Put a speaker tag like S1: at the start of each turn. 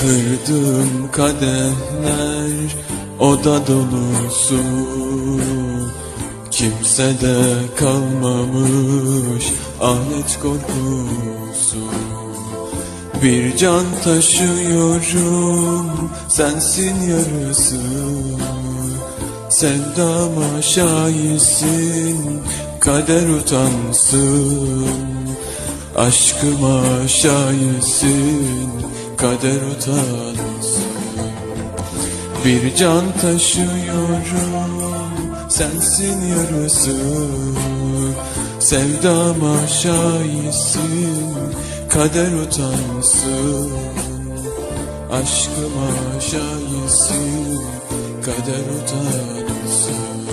S1: Kırdığım kadehler oda dolusu Kimsede kalmamış alet korkusu. Bir can taşıyorum sensin yarısı. Sevdama şahisin kader utansın. Aşkıma şahisin kader utansın Bir can taşıyorum sensin yarısı. Sevdama şahisin kader utansın. Aşkıma şahisin kader utansın